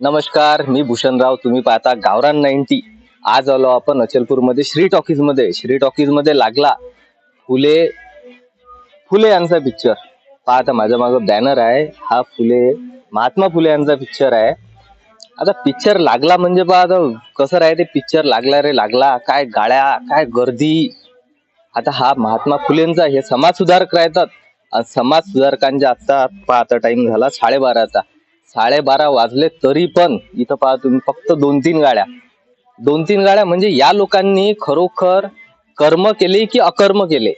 नमस्कार मी भूषणराव तुम्ही पाहता गावरान नाईन्टी. आज आलो आपण अचलपूरमध्ये श्री टॉकीजमध्ये श्री टॉकीजमध्ये लागला फुले फुले यांचा पिक्चर पाहता माझ्या मागं बॅनर आहे. हा फुले महात्मा फुले यांचा पिक्चर आहे. आता पिक्चर लागला म्हणजे पहा आता कसं राहते पिक्चर लागला रे लागला. काय गाड्या काय गर्दी. आता हा महात्मा फुलेंचा हे समाज सुधारक राहतात. समाज सुधारकांच्या आता पाहता टाइम झाला साडेबाराचा. साडेबारा वाजले तरी पण इथं पहा तुम्ही फक्त दोन तीन गाड्या. दोन तीन गाड्या म्हणजे या लोकांनी खरोखर कर्म केले की अकर्म केले?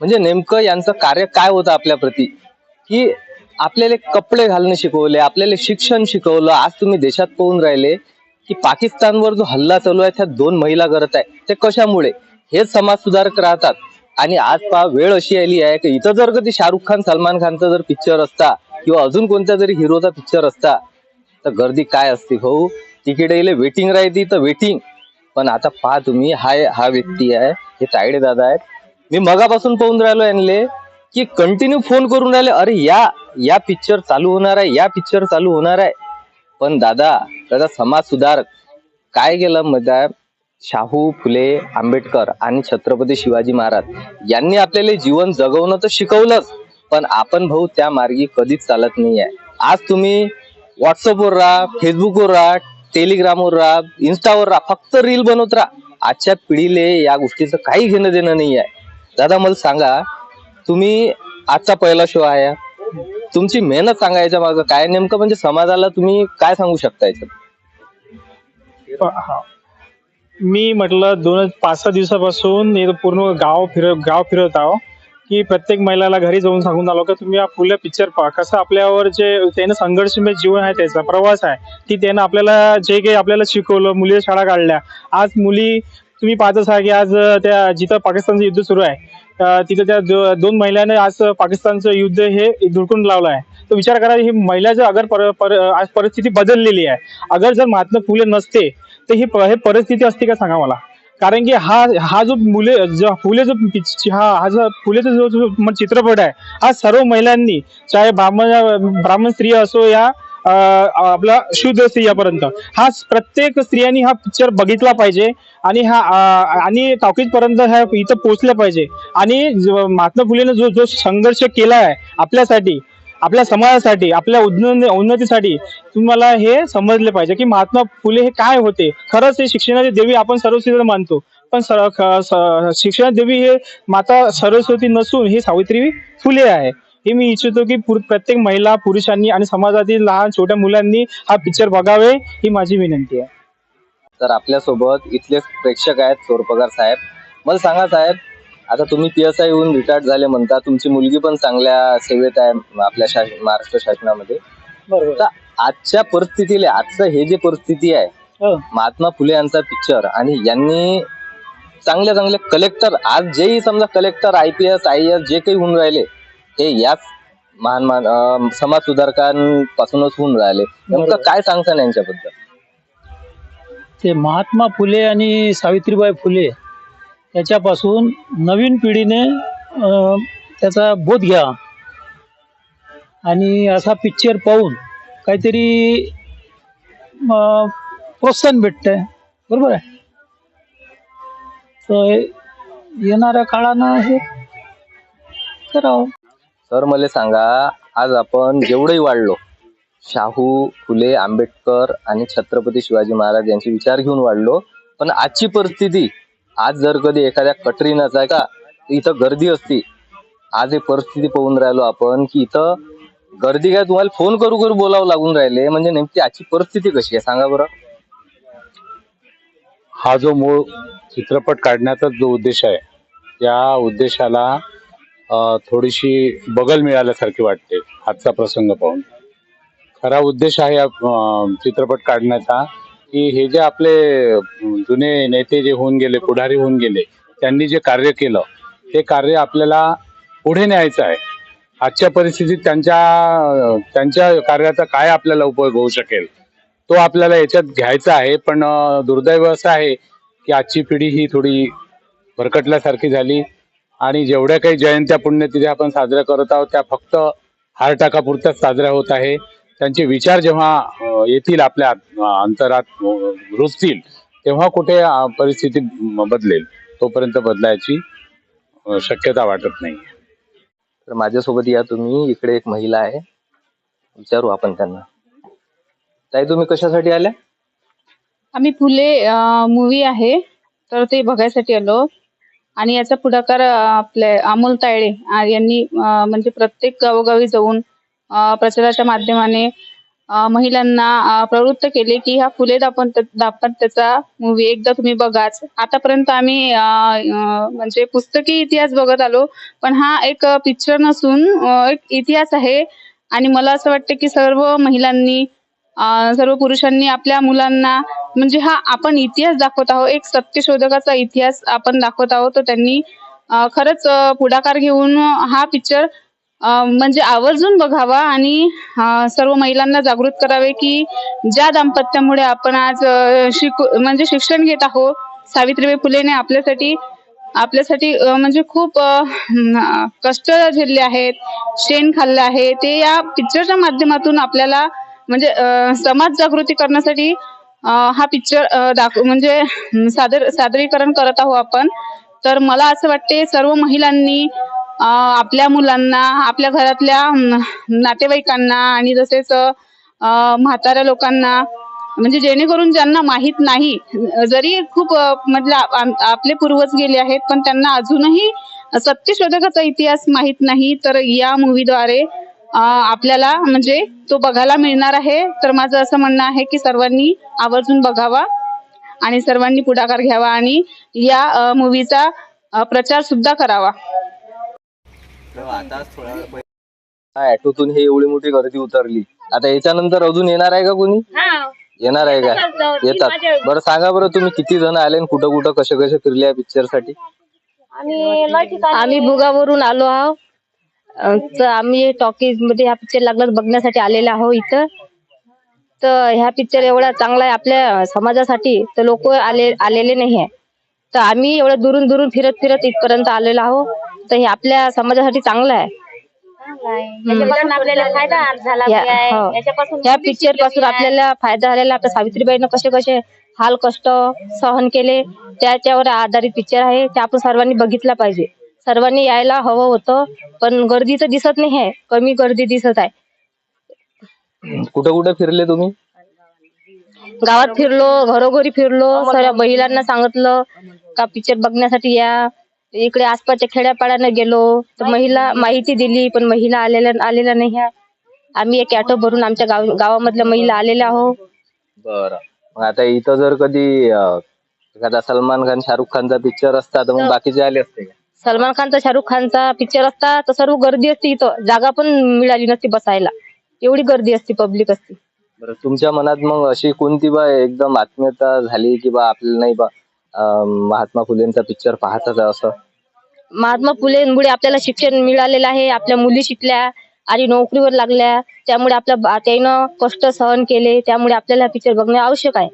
म्हणजे नेमकं यांचं कार्य काय होतं आपल्या प्रती? की आपल्याला कपडे घालणं शिकवले आपल्याला शिक्षण शिकवलं. आज तुम्ही देशात पाहून राहिले की पाकिस्तानवर जो हल्ला चालू आहे त्या दोन महिला करत आहे. ते कशामुळे? हेच समाज सुधारक राहतात. आणि आज पहा वेळ अशी आली आहे की इथं जर कधी शाहरुख खान सलमान खानचा जर पिक्चर असता किंवा अजून कोणत्या जरी हिरोचा पिक्चर असता तर गर्दी काय असते हो? तिकीट वेटिंग राहते तर वेटिंग पण आता पहा तुम्ही हा हा व्यक्ती आहे हे तायडे दादा आहेत. मी मगापासून पाहून राहिलो यांले की कंटिन्यू फोन करून राहिले अरे या या पिक्चर चालू होणार आहे या पिक्चर चालू होणार आहे. पण दादा दादा समाज सुधारक. काय केलं मध्ये शाहू फुले आंबेडकर आणि छत्रपती शिवाजी महाराज यांनी आपल्याला जीवन जगवणं तर शिकवलंच. पण आपण भाऊ त्या मार्गी कधीच चालत नाही आहे आज तुम्ही व्हॉट्सअपवर राहा फेसबुकवर राहा टेलिग्रामवर राहा इन्स्टावर राहा फक्त रील बनवत राहा. आजच्या पिढीले या गोष्टीचं काही घेणं देणं नाही आहे दादा मला सांगा तुम्ही आजचा पहिला शो आहे. तुमची मेहनत सांगायच्या मागं काय नेमकं म्हणजे समाजाला तुम्ही काय सांगू शकता याच्यात? हा. मी म्हटलं दोन पाच सहा दिवसापासून इथं पूर्ण गाव फिर गाव फिरत आहो. की प्रत्येक महिलाला घरी जाऊन सांगून आलो की तुम्ही हा फुलं पिक्चर पहा. कसं आपल्यावर जे त्यानं संघर्षमय जीवन आहे त्याचा प्रवास आहे की त्यानं आपल्याला जे काही आपल्याला शिकवलं मुली शाळा काढल्या. आज मुली तुम्ही पाहतच असा की आज त्या जिथं पाकिस्तानचं युद्ध सुरू आहे तिथं त्या दो- दोन महिलांनी आज पाकिस्तानचं युद्ध हे धुडकून लावलं आहे. तर विचार करा ही महिलाचं अगर पर, पर, आज परिस्थिती बदललेली आहे अगर जर महात्मा फुले नसते तर ही प- हे परिस्थिती असते का सांगा मला? कारण की हा हा जो मुले जो फुले जो हा हा जो फुलेचा जो जो चित्रपट आहे हा सर्व महिलांनी चाहे ब्राह्मण ब्राह्मण स्त्री असो या आपला शुद्ध स्त्रियापर्यंत हा प्रत्येक स्त्रियांनी हा पिक्चर बघितला पाहिजे आणि हा आणि टॉकीज पर्यंत ह्या इथं पोहोचलं पाहिजे. आणि महात्मा फुलेनं जो जो संघर्ष केला आहे आपल्यासाठी आपल्या समाजासाठी आपल्या उन्नतीसाठी तुम्हाला हे समजले पाहिजे की महात्मा फुले हे काय होते. खरंच हे शिक्षणाची देवी आपण सर्वसिद्ध मानतो. पण सर- देवी हे माता सरस्वती नसून ही सावित्री फुले आहे. हे मी इच्छितो की प्रत्येक महिला पुरुषांनी आणि समाजातील लहान छोट्या मुलांनी हा पिक्चर बघावे ही माझी विनंती आहे. तर आपल्यासोबत इथले प्रेक्षक आहेत सोरपगार साहेब. मला सांगा साहेब आता तुम्ही पी एस आय होऊन रिटायर्ड झाले म्हणता तुमची मुलगी पण चांगल्या सेवेत आहे आपल्या महाराष्ट्र शासनामध्ये. बरोबर. तर आजच्या परिस्थितीला आजचं हे जे परिस्थिती आहे महात्मा फुले यांचा पिक्चर आणि यांनी चांगल्या चांगले कलेक्टर आज जेही समजा collector I P S I S जे काही होऊन राहिले हे याच महान महान अं, समाज सुधारकांपासूनच होऊन राहिले. नेमकं बरोबर. काय सांगता यांच्याबद्दल? ते महात्मा फुले आणि सावित्रीबाई फुले याच्यापासून नवीन पिढीने त्याचा बोध घ्या. आणि असा पिक्चर पाहून काहीतरी अं, प्रोत्साहन आहे बरोबर आहे? तर येणाऱ्या काळानं हे करावं. सर मला सांगा आज आपण जेवढंही वाढलो शाहू फुले आंबेडकर आणि छत्रपती शिवाजी महाराज यांचे विचार घेऊन वाढलो पण आजची परिस्थिती आज जर कधी एखाद्या कटरीनाचा का इथं गर्दी असती. आज ही परिस्थिती पाहून राहिलो आपण की इथं गर्दी काय तुम्हाला फोन करू करू बोलावं लागून राहिले म्हणजे नेमकी आजची परिस्थिती कशी आहे सांगा बरं. हा जो मूळ चित्रपट काढण्याचा जो उद्देश आहे त्या उद्देशाला अ, थोडीशी बगल मिळाल्यासारखी वाटते आजचा प्रसंग पाहून. खरा उद्देश आहे या अ, चित्रपट काढण्याचा की हे जे आपले जुने नेते जे होऊन गेले पुढारी होऊन गेले त्यांनी जे कार्य केलं ते कार्य आपल्याला पुढे न्यायचं आहे. आजच्या परिस्थितीत त्यांच्या त्यांच्या कार्याचा काय आपल्याला उपयोग होऊ शकेल तो आपल्याला याच्यात घ्यायचा आहे. पण दुर्दैव असं आहे की आजची पिढी ही थोडी भरकटल्यासारखी झाली आणि जेवढ्या काही जयंत्या पुण्यतिथी आपण साजऱ्या करत आहोत त्या फक्त हारटाकापुरत्याच साजऱ्या होत आहे. त्यांचे विचार जेव्हा येतील आपल्या अंतरात रुजतील तेव्हा कुठे परिस्थिती बदलेल तोपर्यंत बदलायची शक्यता वाटत नाही. तर माझ्यासोबत या तुम्ही इकडे एक महिला आहे. विचारू आपण त्यांना. ताई तुम्ही कशासाठी आल्या? आम्ही फुले मूवी आहे तर ते बघायसाठी आलो. आणि याचा पुढाकार आपले अमोल तायडे यांनी म्हणजे प्रत्येक गावोगावी जाऊन प्रचाराच्या माध्यमाने महिलांना प्रवृत्त केले की हा फुले दाम्पत्य दाम्पत्याचा मूवी एकदा तुम्ही बघाच. आतापर्यंत आम्ही म्हणजे पुस्तकी इतिहास बघत आलो. पण हा एक पिक्चर नसून एक इतिहास आहे. आणि मला असं वाटतं की सर्व महिलांनी सर्व पुरुषांनी आपल्या मुलांना म्हणजे हा आपण इतिहास दाखवत आहोत एक सत्यशोधकाचा इतिहास आपण दाखवत आहोत. तर त्यांनी खरंच पुढाकार घेऊन हा पिक्चर म्हणजे आवर्जून बघावा आणि सर्व महिलांना जागृत करावे की ज्या दाम्पत्यामुळे आपण आज शिकू म्हणजे शिक्षण घेत आहोत सावित्रीबाई फुलेने आपल्यासाठी आपल्यासाठी म्हणजे खूप कष्ट झेलले आहेत शेण खाल्ले आहे ते या पिक्चरच्या माध्यमातून आपल्याला म्हणजे समाज जागृती करण्यासाठी हा पिक्चर दाखव म्हणजे सादर सादरीकरण करत आहोत आपण. तर मला असं वाटते सर्व महिलांनी आपल्या मुलांना आपल्या घरातल्या नातेवाईकांना आणि तसेच म्हाताऱ्या लोकांना म्हणजे जेणेकरून ज्यांना माहीत नाही जरी खूप म्हटलं आपले पूर्वज गेले आहेत पण त्यांना अजूनही सत्यशोधकाचा इतिहास माहीत नाही तर या मूवीद्वारे आपल्याला म्हणजे तो बघायला मिळणार आहे. तर माझं असं म्हणणं आहे की सर्वांनी आवर्जून बघावा आणि सर्वांनी पुढाकार घ्यावा आणि या मूवीचा प्रचार सुद्धा करावा. हा ऍटोतून हे एवढी मोठी गर्दी उतरली. आता याच्यानंतर अजून येणार आहे का कोणी? येणार आहे का? येतात बरं सांगा बरं तुम्ही किती जण आले आणि कुठं कुठं कसे कसे फिरले या पिक्चरसाठी? आम्ही भुगावरून आलो आहोत. अं, तर आम्ही टॉकीजमध्ये हा पिक्चर लागला बघण्यासाठी आलेलो आहो इथं. तर ह्या पिक्चर एवढा चांगला आहे आपल्या समाजासाठी. तर लोक आले आलेले नाही आहे. तर आम्ही एवढं दुरून दुरून फिरत फिरत इथपर्यंत आलेलो आहो तर हे आपल्या समाजासाठी चांगलं आहे. आपल्याला फायदा झाला या- हो. पिक्चरपासून आपल्याला फायदा झालेला आपल्या सावित्रीबाईनं कसे कसे हाल कष्ट सहन केले त्याच्यावर आधारित पिक्चर आहे. ते आपण सर्वांनी बघितला पाहिजे. सर्वांनी यायला हवं होतं पण गर्दी तर दिसत नाही आहे. कमी गर्दी दिसत आहे. कुठं कुठं फिरले तुम्ही? गावात फिरलो घरोघरी फिरलो सर्व महिलांना सांगितलं का पिक्चर बघण्यासाठी या. इकडे आसपासच्या खेड्यापाड्यानं गेलो तर महिला माहिती दिली पण महिला आलेल्या आलेल्या नाही आहे आम्ही एक ऑटो भरून आमच्या गाव गावामधल्या महिला आलेल्या आहो. बरं. मग आता इथं जर कधी अं, एखादा सलमान खान शाहरुख खानचा पिक्चर असता तर मग बाकीचे आले असते का? सलमान खानचा शाहरुख खानचा पिक्चर असता तर सर्व गर्दी असते इथं. जागा पण मिळाली नसती बसायला. एवढी गर्दी असते पब्लिक असते. बरं तुमच्या मनात मग अशी कोणती बा एकदम आत्मीयता झाली की बा आपल्याला नाही बा अं, महात्मा फुलेंचा पिक्चर पाहताच आहे असं. महात्मा फुलेंमुळे आपल्याला शिक्षण मिळालेलं आहे आपल्या मुली शिकल्या आणि नोकरीवर लागल्या. त्यामुळे आपल्या बा- त्यानं कष्ट सहन केले त्यामुळे आपल्याला पिक्चर बघणे आवश्यक आहे.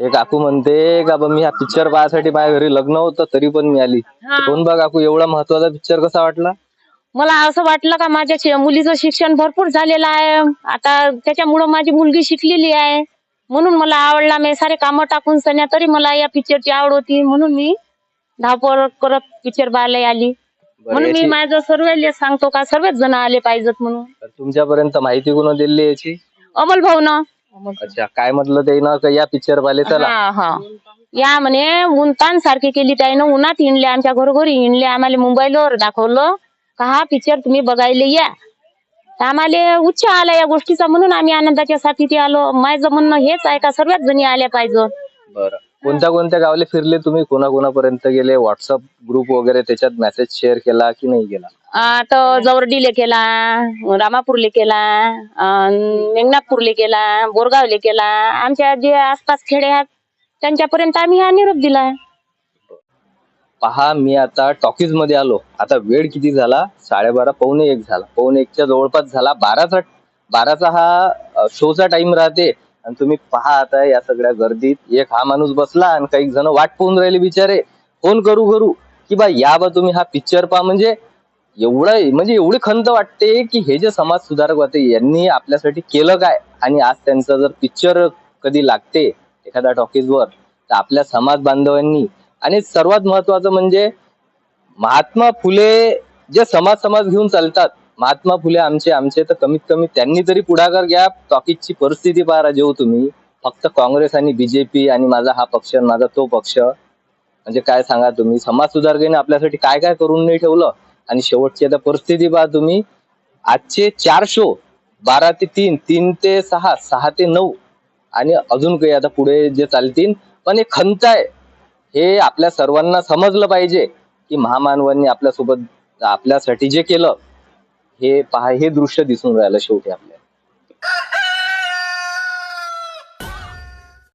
हे काकू म्हणते का बा मी हा पिक्चर पाहण्यासाठी माझ्या घरी लग्न होतं तरी पण मी आली कोण बा काकू एवढा महत्त्वाचा पिक्चर कसा वाटला? मला असं वाटलं का माझ्या शि- मुलीचं शिक्षण भरपूर झालेलं आहे. आता त्याच्यामुळं माझी मुलगी शिकलेली आहे. म्हणून मला आवडला मी सारे कामं टाकून सण्या तरी मला या पिक्चरची आवड होती. म्हणून मी धावपळ करत पिक्चर पाहायला आली. बरं, म्हणून मी याची- माझं सर्व सांगतो का सर्वच जण आले पाहिजेत म्हणून. तर तुमच्यापर्यंत माहिती कोण दिली याची? अमल भाऊ ना अच्छा काय म्हटलं ते ना का या पिक्चर चला. हा हा. या म्हणे उनतान सारखी केली त्यानं उन्हात हिंडले आमच्या घरोघरी हिंडले आम्हाला मोबाईलवर दाखवलं का हा पिक्चर तुम्ही बघायला या. तर आम्हाला उच्च आला या गोष्टीचा म्हणून आम्ही आनंदाच्या साथीत आलो. माझं म्हणणं हेच आहे का सर्वच जणी आल्या पाहिजे. बरं. कोणत्या कोणत्या गावले फिरले तुम्ही? कोणाकोणापर्यंत गेले? व्हॉट्सअप ग्रुप वगैरे त्याच्यात मेसेज शेअर केला की नाही केला? आता जवरडीले केला रामापूरले केला अन मेंगनापूरले केला बोरगावले केला. आमच्या जे आसपास खेडे आहेत त्यांच्यापर्यंत आम्ही हा निरोप दिला. पहा मी आता टॉकीजमध्ये आलो. आता वेळ किती झाला? साडेबारा पावणे एक झाला. पावणे एकच्या जवळपास झाला. बाराचा बाराचा हा शोचा टाइम राहते. आणि तुम्ही पहा आता या सगळ्या गर्दीत. एक हा माणूस बसला आणि काही जण वाट पाहून राहिले बिचारे. फोन करू करू? की बा या बा तुम्ही हा पिक्चर पहा. म्हणजे एवढं म्हणजे एवढी खंत वाटते की हे जे समाज सुधारक होते यांनी आपल्यासाठी केलं काय? आणि आज त्यांचं जर पिक्चर कधी लागते एखाद्या टॉकीजवर तर आपल्या समाज बांधवांनी आणि सर्वात महत्वाचं म्हणजे महात्मा फुले जे समाज समाज घेऊन चालतात. महात्मा फुले आमचे आमचे तर कमीत कमी त्यांनी तरी पुढाकार घ्या टॉकीजची परिस्थिती पाहा जेव तुम्ही. फक्त काँग्रेस आणि बीजेपी आणि माझा हा पक्ष आणि माझा तो पक्ष. म्हणजे काय सांगा तुम्ही? समाज सुधारकेने आपल्यासाठी काय काय करून नाही ठेवलं? आणि शेवटची आता परिस्थिती पहा तुम्ही. आजचे चार शो बारा ते तीन तीन ते सहा सहा ते नऊ. आणि अजून काही आता पुढे जे चालतील. पण हे खंत आहे. हे आपल्या सर्वांना समजलं पाहिजे की महामानवांनी आपल्यासोबत आपल्यासाठी जे केलं हे पहा हे दृश्य दिसून राहिलं शेवटी आपल्याला.